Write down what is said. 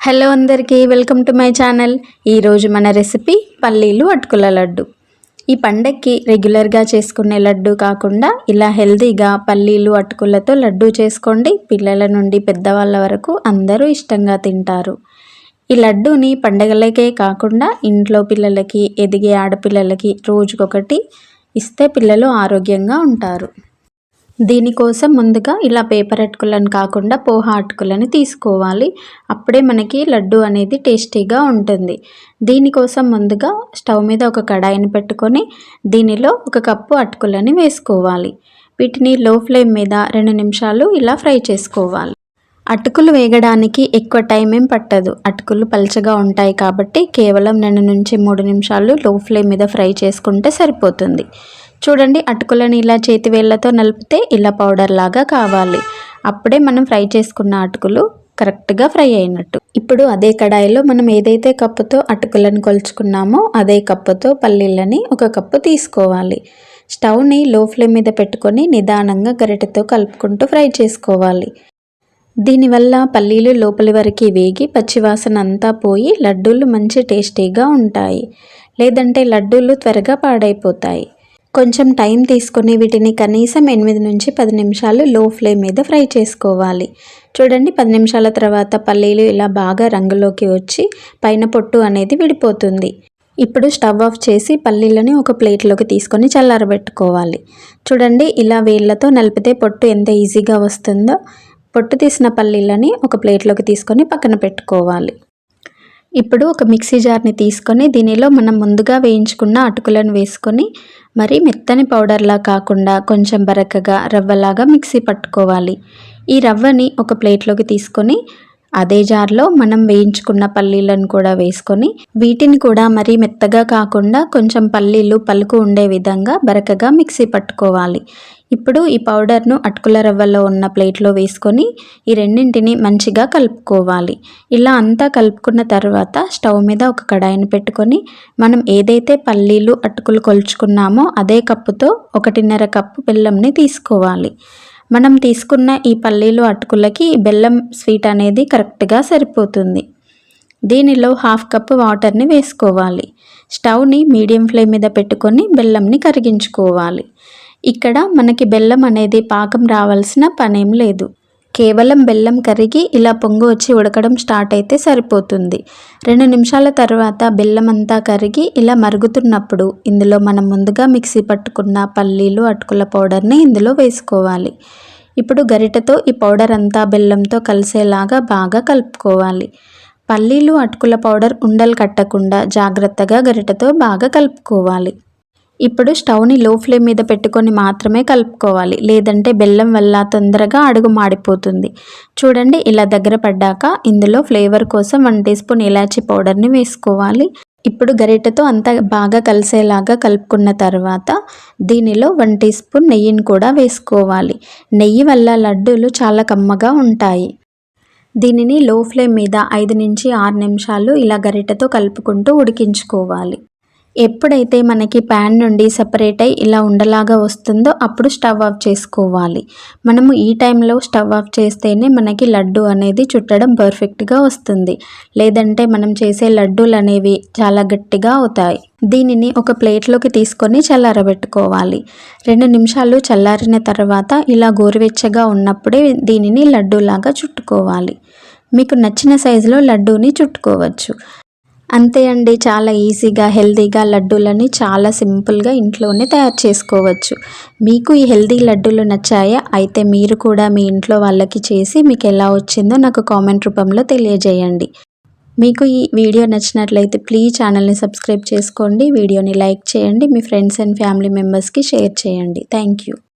Hello అందరికీ welcome to my channel. ఈరోజు మన రెసిపీ పల్లీలు అటుకుల లడ్డు. ఈ పండక్కి రెగ్యులర్గా చేసుకునే లడ్డు కాకుండా ఇలా హెల్తీగా పల్లీలు అటుకులతో లడ్డు చేసుకోండి. పిల్లల నుండి పెద్దవాళ్ళ వరకు అందరూ ఇష్టంగా తింటారు. ఈ లడ్డూని పండగలకే కాకుండా ఇంట్లో పిల్లలకి ఎదిగే ఆడపిల్లలకి రోజుకొకటి ఇస్తే పిల్లలు ఆరోగ్యంగా ఉంటారు. దీనికోసం ముందుగా ఇలా పేపర్ అటుకులను కాకుండా పోహా అటుకులను తీసుకోవాలి. అప్పుడే మనకి లడ్డు అనేది టేస్టీగా ఉంటుంది. దీనికోసం ముందుగా స్టవ్ మీద ఒక కడాయిని పెట్టుకొని దీనిలో ఒక కప్పు అటుకులని వేసుకోవాలి. వీటిని లో ఫ్లేమ్ మీద రెండు నిమిషాలు ఇలా ఫ్రై చేసుకోవాలి. అటుకులు వేగడానికి ఎక్కువ టైం ఏం పట్టదు. అటుకులు పలచగా ఉంటాయి కాబట్టి కేవలం రెండు నుంచి మూడు నిమిషాలు లో ఫ్లేమ్ మీద ఫ్రై చేసుకుంటే సరిపోతుంది. చూడండి అటుకులను ఇలా చేతి వేళ్ళతో నలిపితే ఇలా పౌడర్ లాగా కావాలి. అప్పుడే మనం ఫ్రై చేసుకున్న అటుకులు కరెక్ట్గా ఫ్రై అయినట్టు. ఇప్పుడు అదే కడాయిలో మనం ఏదైతే కప్పుతో అటుకులను కొలుచుకున్నామో అదే కప్పుతో పల్లీలని ఒక కప్పు తీసుకోవాలి. స్టవ్ని లో ఫ్లేమ్ మీద పెట్టుకొని నిదానంగా గరిటెతో కలుపుకుంటూ ఫ్రై చేసుకోవాలి. దీనివల్ల పల్లీలు లోపలి వరకు వేగి పచ్చివాసన అంతా పోయి లడ్డూలు మంచి టేస్టీగా ఉంటాయి. లేదంటే లడ్డూలు త్వరగా పాడైపోతాయి. కొంచెం టైం తీసుకొని వీటిని కనీసం ఎనిమిది నుంచి పది నిమిషాలు లో ఫ్లేమ్ మీద ఫ్రై చేసుకోవాలి. చూడండి పది నిమిషాల తర్వాత పల్లీలు ఇలా బాగా రంగులోకి వచ్చి పైన పొట్టు అనేది విడిపోతుంది. ఇప్పుడు స్టవ్ ఆఫ్ చేసి పల్లీలని ఒక ప్లేట్లోకి తీసుకొని చల్లారబెట్టుకోవాలి. చూడండి ఇలా వేళ్ళతో నలిపితే పొట్టు ఎంత ఈజీగా వస్తుందో. పొట్టు తీసిన పల్లీలని ఒక ప్లేట్లోకి తీసుకొని పక్కన పెట్టుకోవాలి. ఇప్పుడు ఒక మిక్సీ జార్ని తీసుకొని దీనిలో మనం ముందుగా వేయించుకున్న అటుకులను వేసుకొని మరి మెత్తని పౌడర్లా కాకుండా కొంచెం బరకగా రవ్వలాగా మిక్సీ పట్టుకోవాలి. ఈ రవ్వని ఒక ప్లేట్లోకి తీసుకొని అదే జార్లో మనం వేయించుకున్న పల్లీలను కూడా వేసుకొని వీటిని కూడా మరీ మెత్తగా కాకుండా కొంచెం పల్లీలు పలుకు ఉండే విధంగా బరకగా మిక్సీ పట్టుకోవాలి. ఇప్పుడు ఈ పౌడర్ను అటుకుల రవ్వలో ఉన్న ప్లేట్లో వేసుకొని ఈ రెండింటిని మంచిగా కలుపుకోవాలి. ఇలా అంతా కలుపుకున్న తర్వాత స్టవ్ మీద ఒక కడాయిని పెట్టుకొని మనం ఏదైతే పల్లీలు అటుకులు కొలుచుకున్నామో అదే కప్పుతో ఒకటిన్నర కప్పు బెల్లంని తీసుకోవాలి. మనం తీసుకున్న ఈ పల్లీలు అటుకులకి బెల్లం స్వీట్ అనేది కరెక్ట్గా సరిపోతుంది. దీనిలో హాఫ్ కప్ వాటర్ని వేసుకోవాలి. స్టవ్ని మీడియం ఫ్లేమ్ మీద పెట్టుకొని బెల్లంని కరిగించుకోవాలి. ఇక్కడ మనకి బెల్లం అనేది పాకం రావాల్సిన పనేం లేదు. కేవలం బెల్లం కరిగి ఇలా పొంగు వచ్చి ఉడకడం స్టార్ట్ అయితే సరిపోతుంది. రెండు నిమిషాల తర్వాత బెల్లం అంతా కరిగి ఇలా మరుగుతున్నప్పుడు ఇందులో మనం ముందుగా మిక్సీ పట్టుకున్న పల్లీలు అటుకుల పౌడర్ని ఇందులో వేసుకోవాలి. ఇప్పుడు గరిటతో ఈ పౌడర్ అంతా బెల్లంతో కలిసేలాగా బాగా కలుపుకోవాలి. పల్లీలు అటుకుల పౌడర్ ఉండలు కట్టకుండా జాగ్రత్తగా గరిటతో బాగా కలుపుకోవాలి. ఇప్పుడు స్టవ్ని లో ఫ్లేమ్ మీద పెట్టుకొని మాత్రమే కలుపుకోవాలి. లేదంటే బెల్లం వల్ల తొందరగా అడుగు మాడిపోతుంది. చూడండి ఇలా దగ్గర పడ్డాక ఇందులో ఫ్లేవర్ కోసం వన్ టీ స్పూన్ ఇలాచీ పౌడర్ని వేసుకోవాలి. ఇప్పుడు గరిటెతో అంత బాగా కలిసేలాగా కలుపుకున్న తర్వాత దీనిలో వన్ టీ స్పూన్ నెయ్యిని కూడా వేసుకోవాలి. నెయ్యి వల్ల లడ్డూలు చాలా కమ్మగా ఉంటాయి. దీనిని లో ఫ్లేమ్ మీద ఐదు నుంచి ఆరు నిమిషాలు ఇలా గరిటెతో కలుపుకుంటూ ఉడికించుకోవాలి. ఎప్పుడైతే మనకి ప్యాన్ నుండి సపరేట్ అయి ఇలా ఉండలాగా వస్తుందో అప్పుడు స్టవ్ ఆఫ్ చేసుకోవాలి. మనము ఈ టైంలో స్టవ్ ఆఫ్ చేస్తేనే మనకి లడ్డు అనేది చుట్టడం పర్ఫెక్ట్గా వస్తుంది. లేదంటే మనం చేసే లడ్డూలు అనేవి చాలా గట్టిగా అవుతాయి. దీనిని ఒక ప్లేట్లోకి తీసుకొని చల్లారబెట్టుకోవాలి. రెండు నిమిషాలు చల్లారిన తర్వాత ఇలా గోరువెచ్చగా ఉన్నప్పుడే దీనిని లడ్డూలాగా చుట్టుకోవాలి. మీకు నచ్చిన సైజులో లడ్డూని చుట్టుకోవచ్చు. అంతే అండి చాలా ఈజీగా హెల్తీగా లడ్డూలని చాలా సింపుల్గా ఇంట్లోనే తయారు చేసుకోవచ్చు. మీకు ఈ హెల్తీ లడ్డూలు నచ్చాయా? అయితే మీరు కూడా మీ ఇంట్లో వాళ్ళకి చేసి మీకు ఎలా వచ్చిందో నాకు కామెంట్ రూపంలో తెలియజేయండి. మీకు ఈ వీడియో నచ్చినట్లయితే ప్లీజ్ ఛానల్ని సబ్స్క్రైబ్ చేసుకోండి వీడియోని లైక్ చేయండి మీ ఫ్రెండ్స్ అండ్ ఫ్యామిలీ మెంబర్స్కి షేర్ చేయండి. Thank you.